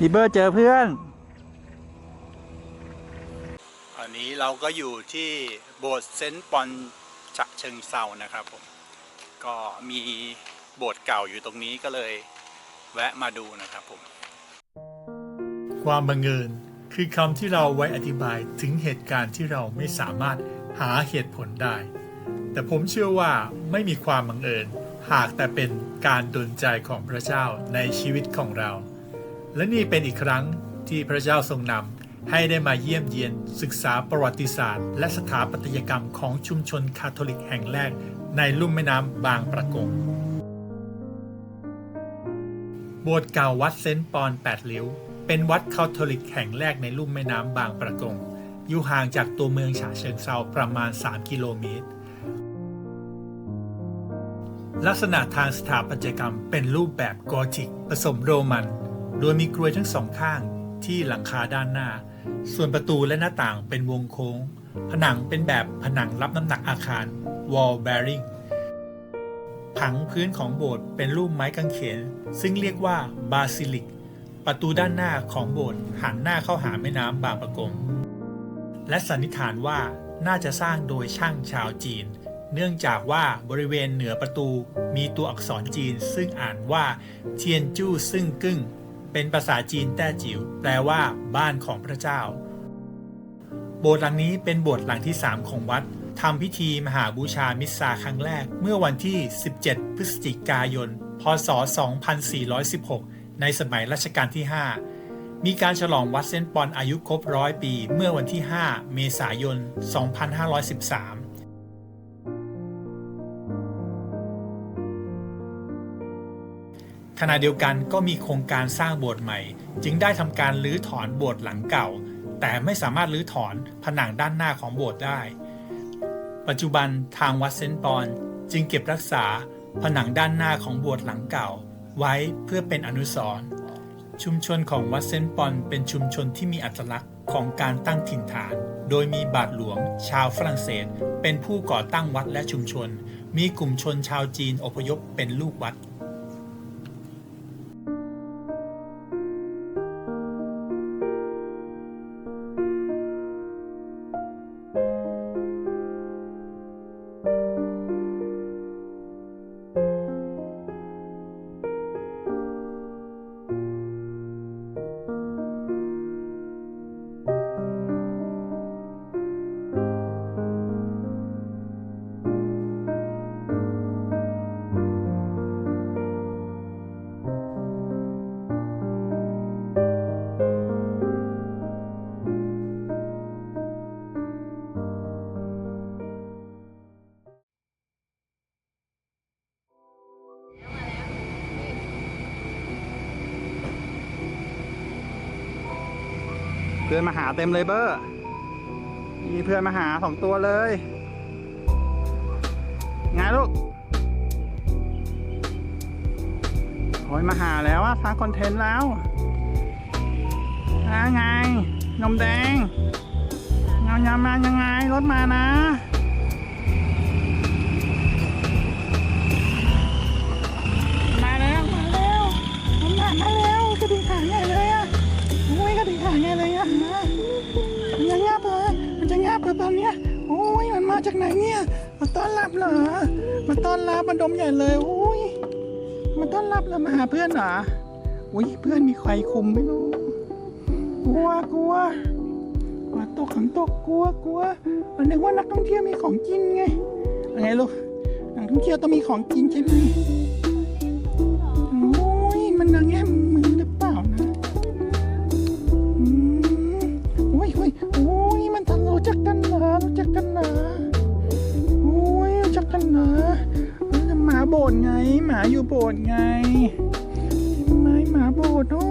บีเบอร์เจอเพื่อน อันนี้เราก็อยู่ที่โบสถ์เซนต์ปอนฉะเชิงเซานะครับผม ก็มีโบสถ์เก่าอยู่ตรงนี้ก็เลยแวะมาดูนะครับผม ความบังเอิญคือคำที่เราไว้อธิบายถึงเหตุการณ์ที่เราไม่สามารถหาเหตุผลได้ แต่ผมเชื่อว่าไม่มีความบังเอิญ หากแต่เป็นการดลใจของพระเจ้าในชีวิตของเรา และนี่เป็นอีกครั้งที่พระเจ้าทรงนำให้ได้มาเยี่ยมเยียน ศึกษาประวัติศาสตร์ และสถาปัตยกรรมของชุมชนคาทอลิกแห่งแรกในลุ่มแม่น้ำบางประกงโบสถ์เก่าวัดเซนต์ปอนแปดลิ้ว เป็นวัดคาทอลิกแห่งแรกในลุ่มแม่น้ำบางประกงอยู่ห่างจากตัวเมืองฉะเชิงเซาประมาณ 3 กิโลเมตร ลักษณะทางสถาปัตยกรรมเป็นรูปแบบกอธิกผสมโรมัน โดยมีกรวยทั้งสองข้างที่หลังคาด้านหน้า ส่วนประตูและหน้าต่างเป็นวงโค้ง ผนังเป็นแบบผนังรับน้ำหนักอาคาร wall bearing ผังพื้นของโบสถ์เป็นรูปไม้กางเขน ซึ่งเรียกว่าบาซิลิก ประตูด้านหน้าของโบสถ์หันหน้าเข้าหาแม่น้ำบางประกง และสันนิษฐานว่าน่าจะสร้างโดยช่างชาวจีน เนื่องจากว่าบริเวณเหนือประตูมีตัวอักษรจีนซึ่งอ่านว่าเทียนจู้ซึ่งกึ้ง เป็นภาษาจีนแต้จิ๋วแปลว่า บ้านของพระเจ้า โบสถ์หลังนี้เป็นโบสถ์หลังที่ 3 ของวัดทำพิธีมหาบูชามิสซาครั้งแรก เมื่อวันที่ 17 พฤศจิกายน พศ 2416 ในสมัยรัชกาลที่ 5 มีการฉลองวัดเซนปอนอายุครบร้อยปี เมื่อวันที่ 5 เมษายน 2513 ขณะเดียวกันก็มีโครงการสร้างโบสถ์ใหม่ จึงได้ทำการรื้อถอนโบสถ์หลังเก่า แต่ไม่สามารถรื้อถอนผนังด้านหน้าของโบสถ์ได้ ปัจจุบันทางวัดเซนต์ปอนจึงเก็บรักษาผนังด้านหน้าของโบสถ์หลังเก่า ไว้เพื่อเป็นอนุสรณ์ชุมชนของวัดเซนต์ปอนเป็นชุมชนที่มีอัตลักษณ์ของการตั้งถิ่นฐาน โดยมีบาทหลวง ชาวฝรั่งเศส เป็นผู้ก่อตั้งวัดและชุมชน มีกลุ่มชนชาวจีนอพยพเป็นลูกวัด เพื่อนมาหาเต็มเลยเบอร์ มีเพื่อนมาหาสองตัวเลยไงลูกโอ้ยมาหาแล้วอะสร้างคอนเทนต์แล้วอ่าไง นมแดงเงายามายังไง รถมานะมาแล้วมาแล้วมามาแล้วกระดิ่งหางใหญ่เลยอะโอ้ยกระดิ่งหางใหญ่เลย ไหนเนี่ย มาต้อนรับเหรอ มาต้อนรับมันดมใหญ่เลยโอ้ยมาต้อนรับแล้วมาหาเพื่อนเหรออุ้ยเพื่อนมีใครคุมไม่รู้ กลัวกลัวมาตกขังตกกลัวกลัวมันนึกว่านักท่องเที่ยวมีของกินไงอะไรลูกนักท่องเที่ยวต้องมีของกินใช่ไหมโอ้ยมันนางแง่ ดไงไม้หมาโบดโอ้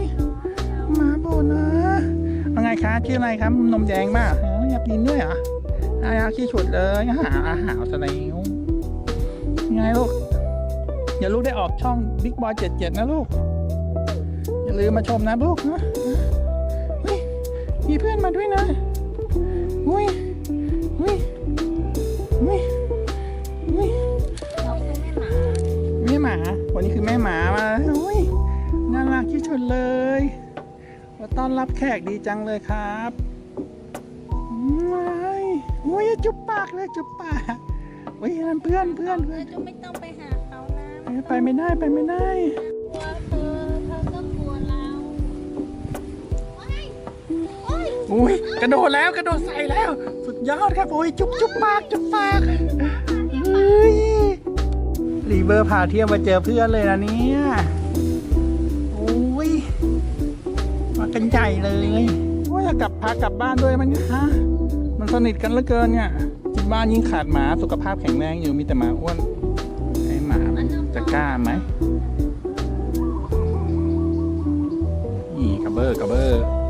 ยหมาโบดนะเอาไงคะชื่ออะไรครับนมแดงป่ะอยากกินด้วยเหรออาขี้ฉุดเลยหาอาหารสไลด์ไงลูกอย่าลูกได้ออกช่อง Big Boy 77นะลูก อย่าลืมมาชมนะลูกนะมีเพื่อนมาด้วยนะอุ้ยอุ้ยอุ้ยอุ้ย วันนี้คือแม่หมามาอุ้ยน่ารักที่สุดเลยต้อนรับแขกดีจังเลยครับว้ายโอ้ยจุ๊บปากเลยจุ๊บปากโอ้ยนั่นเพื่อนเพื่อนเพื่อนจะไม่ต้องไปหาเขานะเอ้ยไปไม่ได้ไปไม่ได้กลัวเธอเธอก็กลัวเราโอ้ยโอ้ยอุ้ยกระโดดแล้วกระโดดใส่แล้ว สุดยอดครับโอ้ยจุ๊บจุ๊บปากจุ๊บปากเฮ้ย รีเวอร์พาเที่ยวมาเจอเพื่อนเลยนะเนี่ยโอ้ย มากันใหญ่เลยว่าจะกลับพากลับบ้านด้วยมันยฮะ มันสนิทกันเหลือเกินเนี่ยที่บ้านยิ่งขาดหมาสุขภาพแข็งแรงอยู่มีแต่หมาอ้วนไอ้หมาจะกล้าไหมนี่กระเบอร์กระเบอร์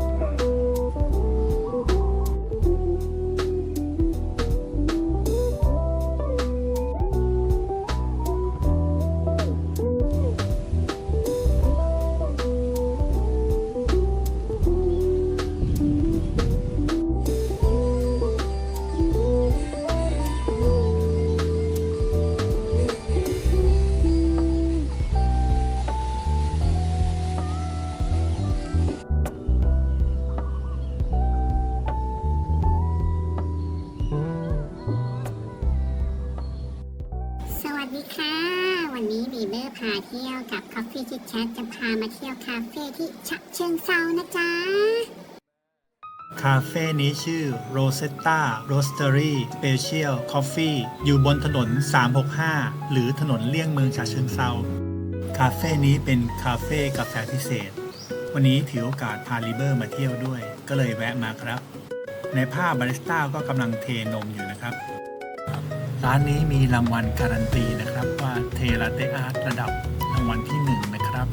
ดีค่ะ วันนี้บีเบอร์พาเที่ยวกับ Coffee Chit Chat จะพามาเที่ยวคาเฟ่ที่ฉะเชิงเซานะจ๊ะ คาเฟ่นี้ชื่อ Rosetta Roastery Special Coffee อยู่บนถนน 365 หรือถนนเลี่ยงเมืองฉะเชิงเซา คาเฟ่นี้เป็นคาเฟ่กาแฟพิเศษ วันนี้ถือโอกาสพาลิเบอร์มาเที่ยวด้วย ก็เลยแวะมาครับ ในภาพบาริสต้าก็กำลังเทนมอยู่นะครับ ร้านนี้มีรางวัลการันตีนะครับว่าเทลาเตอาร์ตระดับรางวัลที่หนึ่งนะครับ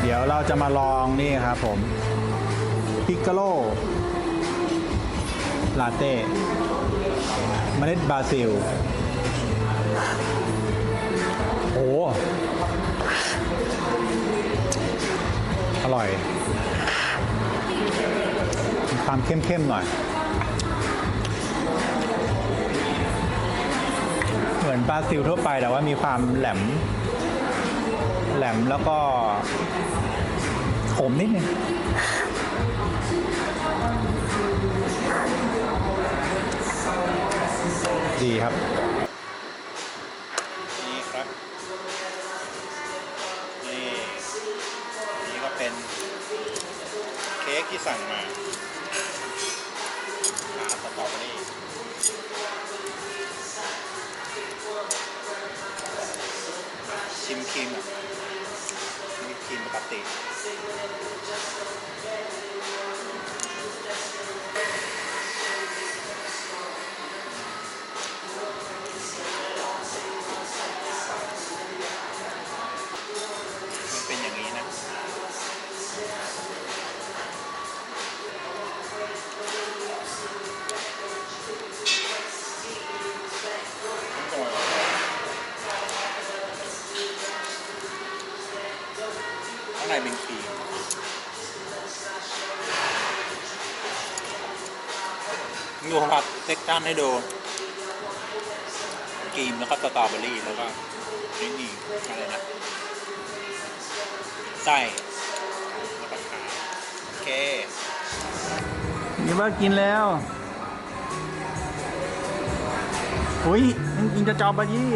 เดี๋ยวเราจะมาลองนี่ครับผมพิกาโลลาเต้เมล็ดบราซิล โอ้ อร่อย ความเข้มๆหน่อย เหมือนบราซิลทั่วไปแต่ว่ามีความแหลม แหลมแล้วก็ขมนิดนึงดีครับนี่ครับ นี่ นี่ก็เป็นเค้กที่สั่งมา ครีมอะนี่ครีมปกติ เล็กชันให้ดูกรีมแล้วก็สตรอเบอรี่แล้วก็นี่นี่อะไรนะไส้แล้วก็ขาโอเคนี่ว่ากินแล้วอุ้ยมันกินจะจอบะยี่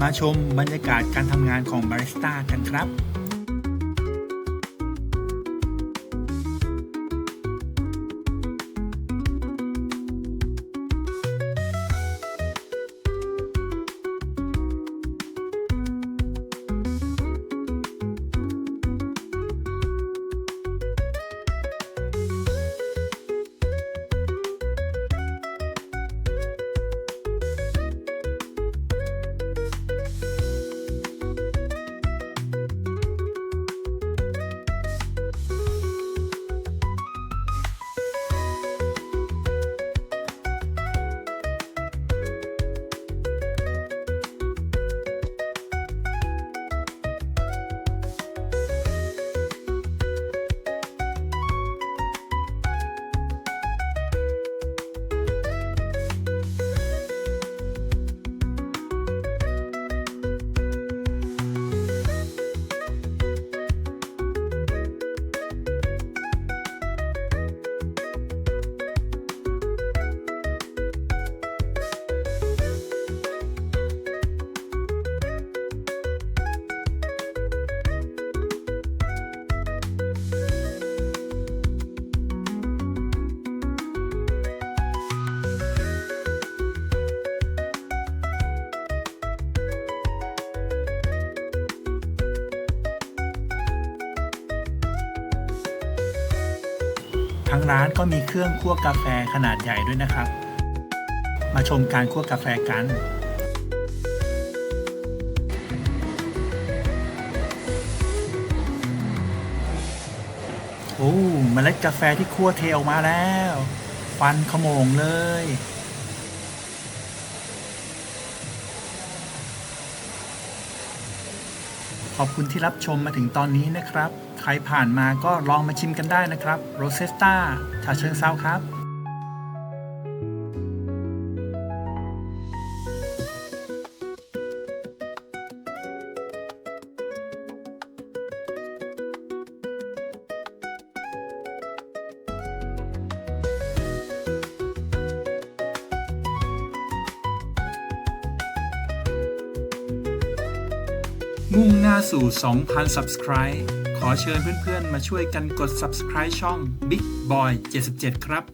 มาชมบรรยากาศการทำงานของบาริสต้ากันครับางร้านก็มีเครื่องคั่วกาแฟขนาดใหญ่ด้วยนะครับ มาชมการคั่วกาแฟกันโอ้เมล็ดกาแฟที่คั่วเทออกมาแล้วควันขโมงเลย ขอบคุณที่รับชมมาถึงตอนนี้นะครับ ใครผ่านมาก็ลองมาชิมกันได้นะครับโรเซสตาชาเชิงเซาครับมุ่งหน้าสู่ 2,000 Subscribe ขอเชิญเพื่อนๆ มาช่วยกันกด Subscribe ช่อง Big Boy 77 ครับ